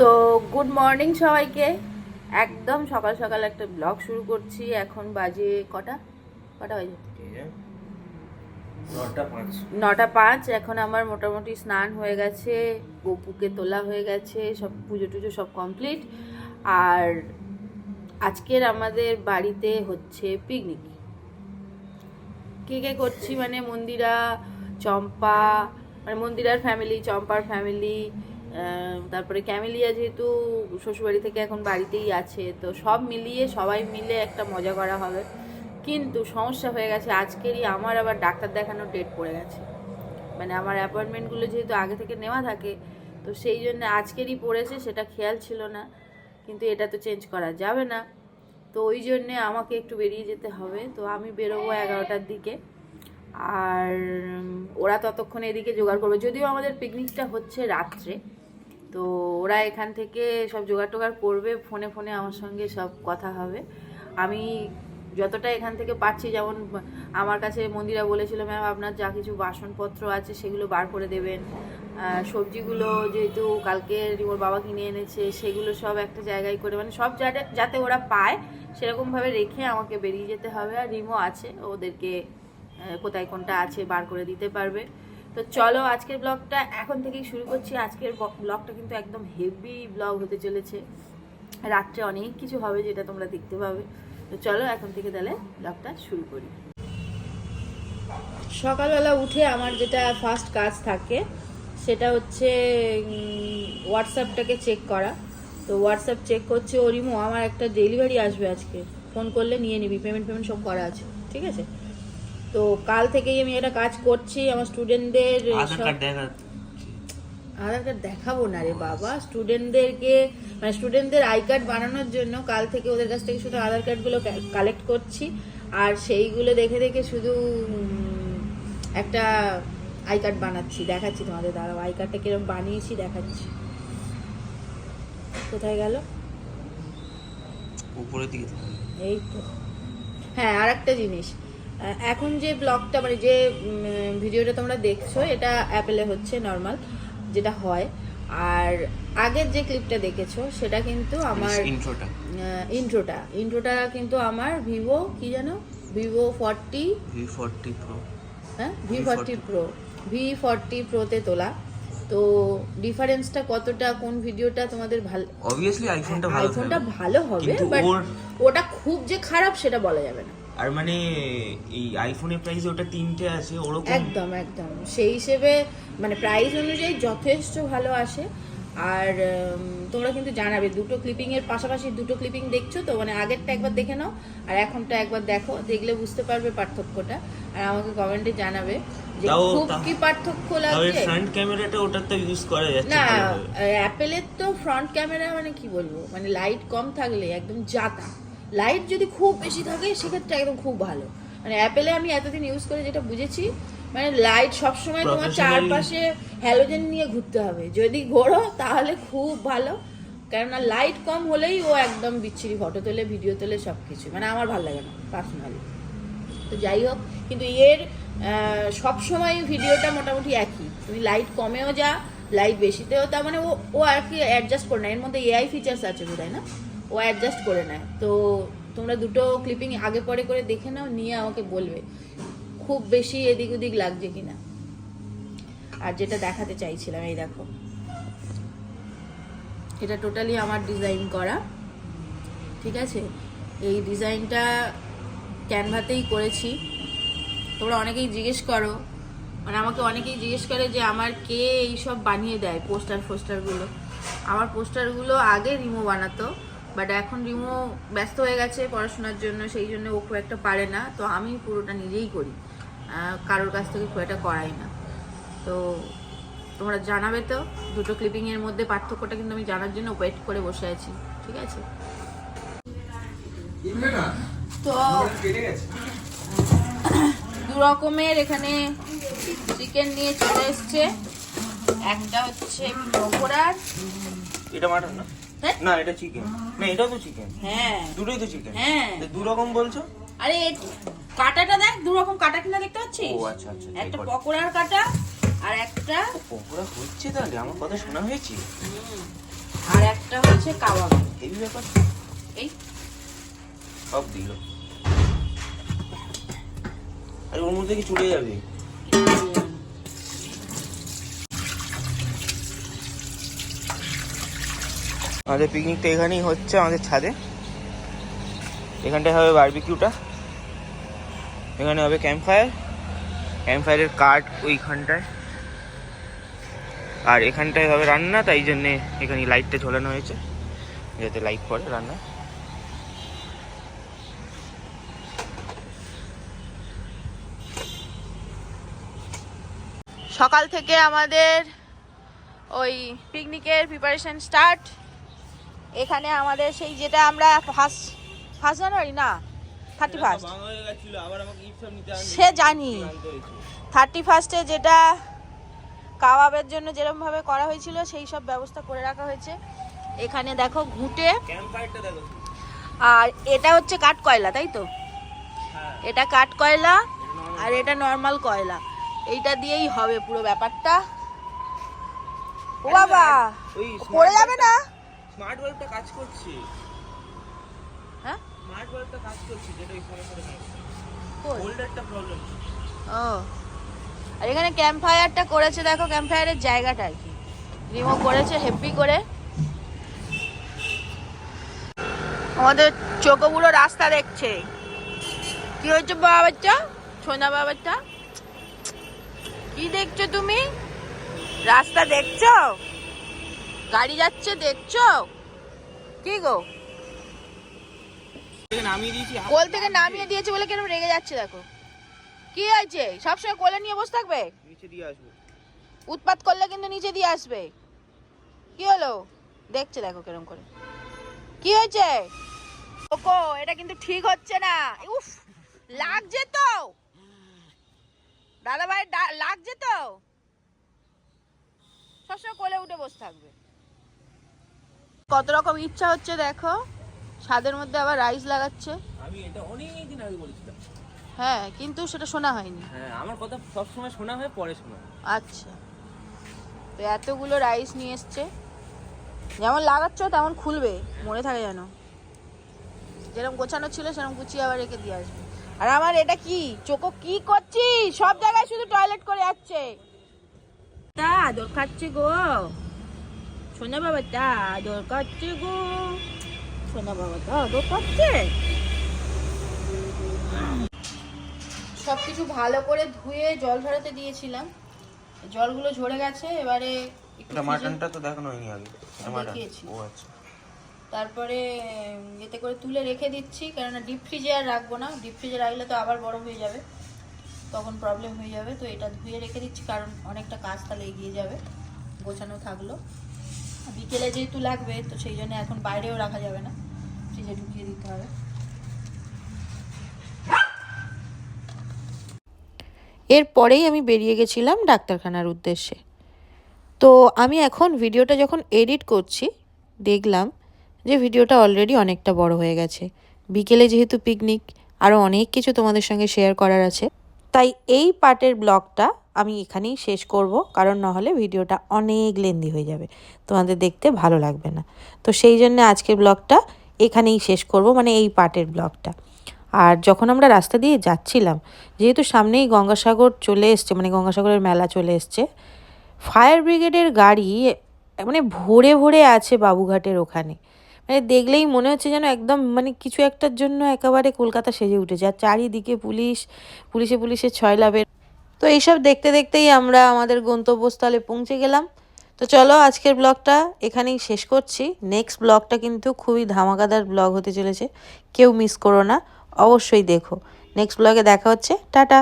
তো good morning সবাইকে। একদম সকাল সকাল একটা ব্লগ শুরু করছি। এখন বাজে কটা? কটা বাজে? নটা পাঁচ। নটা পাঁচ। এখন আমার মোটামুটি স্নান হয়ে গেছে গপুকে তোলা হয়ে গেছে সব পুজো টুজো সব কমপ্লিট আর আজকের আমাদের বাড়িতে হচ্ছে পিকনিক কে কে করছি? মানে মন্দিরা চম্পা মানে মন্দিরার ফ্যামিলি চম্পার ফ্যামিলি তারপরে ক্যামেলিয়া যেহেতু শ্বশুরবাড়ি থেকে এখন বাড়িতেই আছে, তো সব মিলিয়ে, সবাই মিলে একটা মজা করা হবে। কিন্তু সমস্যা হয়ে গেছে, আজকেরই আমার আবার ডাক্তার দেখানোর ডেট পড়ে গেছে। মানে আমার অ্যাপয়েন্টমেন্টগুলো যেহেতু আগে থেকে নেওয়া থাকে, তো সেই জন্য আজকেরই পড়েছে, সেটা খেয়াল ছিল না। কিন্তু এটা তো চেঞ্জ করা যাবে না। তো ওই জন্যে আমাকে একটু বেরিয়ে যেতে হবে। তো আমি বেরোবো এগারোটার দিকে। আর ওরা ততক্ষণ এদিকে জোগাড় করবে। যদিও আমাদের পিকনিকটা হচ্ছে রাত্রে তো ওরা এখান থেকে সব জোগাড় টোগাড় করবে, ফোনে ফোনে আমার সঙ্গে সব কথা হবে। আমি যতটা এখান থেকে পাচ্ছি যেমন আমার কাছে মন্দিরা বলেছিল, ম্যাম, আপনার যা কিছু বাসনপত্র আছে, সেগুলো বার করে দেবেন। সবজিগুলো যেহেতু কালকে ওর বাবা কিনে এনেছে, সেগুলো সব একটা জায়গায় করে মানে সব যাতে যাতে ওরা পায়, সেরকমভাবে রেখে আমাকে বেরিয়ে যেতে হবে। আর রিমো আছে, ওদেরকে কোথায় কোনটা আছে বার করে দিতে পারবে। তো চলো আজকের ব্লগটা এখন থেকেই শুরু করছি। আজকের ব্লগটা কিন্তু একদম হেভি ব্লগ হতে চলেছে। রাত্রে অনেক কিছু হবে যেটা তোমরা দেখতে পাবে। তো চলো এখন থেকে তাহলে ব্লগটা শুরু করি। সকালবেলা উঠে আমার যেটা ফার্স্ট কাজ থাকে, সেটা হচ্ছে হোয়াটসঅ্যাপটাকে চেক করা। তো হোয়াটসঅ্যাপ চেক করছে ওরিমো আমার একটা ডেলিভারি আসবে আজকে। ফোন করলে নিয়ে নিবি পেমেন্ট পেমেন্ট সব করা আছে। ঠিক আছে? তো কাল থেকেই আমি একটা কাজ করছি আমার স্টুডেন্টদের আধার কার্ড আধার কার্ড দেখাবো না রে বাবা। স্টুডেন্টদেরকে মানে স্টুডেন্টদের আই কার্ড বানানোর জন্য কাল থেকে ওদের কাছ থেকে শুধু আধার কার্ডগুলো কালেক্ট করছি। আর সেইগুলো দেখে দেখে শুধু একটা আই কার্ড বানাচ্ছি। দেখাচ্ছি তোমাদের দাঁড়াও আই কার্ডটা কীরকম বানিয়েছি দেখাচ্ছি। কোথায় গেল? উপরের দিকে। এই তো। হ্যাঁ আর একটা জিনিস। এখন যে ব্লগটা মানে যে ভিডিওটা তোমরা দেখছ এটা অ্যাপেলে হচ্ছে নর্মাল যেটা হয়। আর আগের যে ক্লিপটা দেখেছ সেটা কিন্তু আমার ইন্ট্রোটা ইন্ট্রোটা ইন্ট্রোটা কিন্তু আমার ভিভো কি জানো? Vivo forty V forty pro হ্যাঁ? V forty pro V forty প্রোতে তোলা। তো ডিফারেন্সটা কতটা কোন ভিডিওটা তোমাদের ভালো অবভিয়াসলি আইফোনটা ভালো আইফোনটা ভালো হবে বাট ওটা খুব যে খারাপ সেটা বলা যাবে না। আর মানে এই আইফোনের প্রাইস ওটা তিনটে আছে ওরকম? একদম একদম। সেই হিসেবে মানে প্রাইস অনুযায়ী যথেষ্ট ভালো আসে। আর তোমরা কিন্তু জানাবে দুটো ক্লিপিং এর পাশাপাশি দুটো ক্লিপিং দেখছ তো? মানে আগেরটা একবার দেখে নাও আর এখনটা একবার দেখো দেখলে বুঝতে পারবে পার্থক্যটা। আর আমাকে কমেন্টে জানাবে যে খুব কি পার্থক্য লাগছে? ফ্রন্ট ক্যামেরাটা ওটার তো ইউজ করা যাচ্ছে না। অ্যাপেলের তো ফ্রন্ট ক্যামেরা মানে কি বলব? মানে লাইট কম থাকলে একদম জাতা লাইট যদি খুব বেশি থাকে সেক্ষেত্রে একদম খুব ভালো। মানে অ্যাপেলে আমি এতদিন ইউজ করে যেটা বুঝেছি মানে লাইট সবসময় তোমার চারপাশে হ্যালোজেন নিয়ে ঘুরতে হবে। যদি ঘোরো তাহলে খুব ভালো। কেননা লাইট কম হলেই ও একদম বিচ্ছিরি ফটো তোলে ভিডিও তোলে সব কিছু মানে আমার ভালো লাগে না পার্সোনালি তো যাই হোক কিন্তু এর সব সময় ভিডিওটা মোটামুটি একই। তুমি লাইট কমেও যা লাইট বেশিতেও তা মানে ও ও আর কি অ্যাডজাস্ট করে না। এর মধ্যে এআই ফিচার্স আছে বোধহয় না? ও অ্যাডজাস্ট করে নেয়। তো তোমরা দুটো ক্লিপিং আগে পরে করে দেখে নাও, নিয়ে আমাকে বলবে খুব বেশি এদিক ওদিক লাগছে কিনা। আর যেটা দেখাতে চাইছিলাম, এই দেখো। এটা টোটালি আমার ডিজাইন করা। ঠিক আছে? এই ডিজাইনটা ক্যানভাতেই করেছি। তোমরা অনেকেই জিজ্ঞেস করো। মানে আমাকে অনেকেই জিজ্ঞেস করে যে আমার কে এই সব বানিয়ে দেয় পোস্টার ফোস্টারগুলো আমার পোস্টারগুলো আগে রিমো বানাতো। বাট এখন রিমো ব্যস্ত হয়ে গেছে পড়াশোনার জন্য সেই জন্য ও খুব একটা পারে না। তো আমি পুরোটা নিজেই করি। কারোর কাছ থেকে খুব একটা করাই না। তো তোমরা জানাবে তো দুটো ক্লিপিংয়ের মধ্যে পার্থক্যটা কিন্তু আমি জানার জন্য ওয়েট করে বসে আছি। ঠিক আছে? তো দু রকমের এখানে চিকেন নিয়ে চলে এসছে। একটা হচ্ছে পকোড়ার। এটা মাটন না? না এটা চিকেন না এটাও তো চিকেন হ্যাঁ। দুটোই তো চিকেন হ্যাঁ। দু রকম বলছো? আরে কাটাটা দেখ দু রকম কাটা কিনা দেখতে পাচ্ছিস? ও আচ্ছা আচ্ছা একটা এই কটা। পকোড়ার কাটা আর একটা পকোড়া হচ্ছে তাহলে? আমার কথা শোনা হয়েছে? আর একটা হচ্ছে কাবাব। এই ব্যাপার? এই। সব দিল। আর ওর মধ্যে কি চলে যাবে? আমাদের পিকনিকটা এখানেই হচ্ছে, আমাদের ছাদে। এখানটায় হবে বারবিকিউটা এখানে হবে ক্যাম্প ফায়ার ক্যাম্প ফায়ারের কাঠ ওইখানটায়। আর এখানটায় হবে রান্না, তাই জন্যে এখানে লাইটটা ঝোলানো হয়েছে। যাতে লাইট পড়ে রান্না সকাল থেকে আমাদের ওই পিকনিকের প্রিপারেশন স্টার্ট এখানে আমাদের সেই যেটা আমরা ফার্স্ট ফার্স্ট জানুয়ারি না? Thirty first. সে জানি। থার্টি ফার্স্টে যেটা কাবাবের জন্য যেরকমভাবে করা হয়েছিল সেই সব ব্যবস্থা করে রাখা হয়েছে। এখানে দেখো ঘুঁটে। আর এটা হচ্ছে কাঠ কয়লা তাই তো? এটা কাঠ কয়লা আর এটা নর্মাল কয়লা। এইটা দিয়েই হবে পুরো ব্যাপারটা। ও বাবা! পড়ে যাবে না? স্মার্ট বাল্বটা কাজ করছে। হ্যাঁ? স্মার্ট বাল্বটা কাজ করছে যেটা ওই ফোনে কই? হোল্ডারটা প্রবলেম ও। আর এখানে ক্যাম্প ফায়ারটা করেছে দেখো ক্যাম্প ফায়ারের জায়গাটা আর কি। রিমুভ করেছে হেভি করে। আমাদের চোখগুলো রাস্তা দেখছে। কি হয়েছে বাবা বাচ্চা সোনা বাবা বাচ্চা কি দেখছ তুমি? রাস্তা দেখছ? গাড়ি যাচ্ছে দেখছ? কি গো? কোল থেকে নামিয়ে দিয়েছে বলে কেন রেগে যাচ্ছে দেখো। কি হয়েছে? সবসময় কোলে নিয়ে বসে থাকবে? নিচে দিয়ে আসব। উৎপাত করলে কিন্তু নিচে দিয়ে আসবে। কি হলো? দেখছে দেখো কেরম করে। কি হয়েছে? ওকো এটা কিন্তু ঠিক হচ্ছে না। উফ লাগছে তো। দাদা ভাই লাগছে তো। সবসময় কোলে উঠে বসে থাকবে। কত রকম ইচ্ছা হচ্ছে দেখো? স্বাদের মধ্যে আবার রাইস লাগাচ্ছে। আমি এটা অনেক দিন আগে বলেছিলাম। হ্যাঁ কিন্তু সেটা শোনা হয়নি। হ্যাঁ আমার কথা সবসময় শোনা হয় পরে শোনা আচ্ছা। তো এতগুলো রাইস নিয়ে এসছে। যেমন লাগাচ্ছ তেমন খুলবে। মনে থাকে যেন। যেরকম গোছানো ছিল সেরকম গুছিয়ে আবার রেখে দিয়ে আসবে। আর আমার এটা কি? চোখো কি করছি সব জায়গায় শুধু টয়লেট করে যাচ্ছে। তা আদর খাচ্ছে গো। সোনা বাবা তা আদর খাচ্ছে গো। সোনা বাবা তা আদর সব কিছু ভালো করে ধুয়ে জল ঝরাতে দিয়েছিলাম। জলগুলো ঝরে গেছে এবারে একটু মাটনটা তো দেখানো হয়নি আগে এটা দেখিয়েছি। ও আচ্ছা। তারপরে এতে করে তুলে রেখে দিচ্ছি কেননা ডিপ ফ্রিজে আর রাখব না। ডিপ ফ্রিজে রাখলে তো আবার বড় হয়ে যাবে তখন প্রবলেম হয়ে যাবে। তো এটা ধুয়ে রেখে দিচ্ছি কারণ অনেকটা কাজ তাহলে এগিয়ে যাবে গোছানো থাকল। বিকেলে যেহেতু লাগবে, তো সেই জন্য এখন বাইরেও রাখা যাবে না। ফ্রিজে ঢুকিয়ে দিতে হবে। এরপরেই আমি বেরিয়ে গেছিলাম ডাক্তারখানার উদ্দেশ্যে। তো আমি এখন ভিডিওটা যখন এডিট করছি, দেখলাম যে ভিডিওটা অলরেডি অনেকটা বড় হয়ে গেছে। বিকেলে যেহেতু পিকনিক আরও অনেক কিছু তোমাদের সঙ্গে শেয়ার করার আছে। তাই এই পার্টের ব্লগটা আমি এখানেই শেষ করব, কারণ নাহলে ভিডিওটা অনেক লেন্দি হয়ে যাবে। তোমাদের দেখতে ভালো লাগবে না। তো সেই জন্য আজকের ব্লগটা এখানেই শেষ করব মানে এই পার্টের ব্লগটা। আর যখন আমরা রাস্তা দিয়ে যাচ্ছিলাম, যেহেতু সামনেই গঙ্গাসাগর চলে এসছে মানে গঙ্গাসাগরের মেলা চলে এসছে, ফায়ার ব্রিগেডের গাড়ি মানে ভরে ভরে আছে বাবুঘাটের ওখানে। মানে দেখলেই মনে হচ্ছে যেন একদম মানে কিছু একটার জন্য একেবারে কলকাতা সেজে উঠেছে। আর চারিদিকে পুলিশ, পুলিশে পুলিশে ছয় লাভের তো এইসব দেখতে দেখতেই আমরা আমাদের গন্তব্যস্থলে পৌঁছে গেলাম। তো চলো আজকের ব্লগটা এখানেই শেষ করছি। নেক্সট ব্লগটা কিন্তু খুবই ধামাকাদার ব্লগ হতে চলেছে। কেউ মিস করো না, অবশ্যই দেখো। নেক্সট ব্লগে দেখা হচ্ছে। টাটা!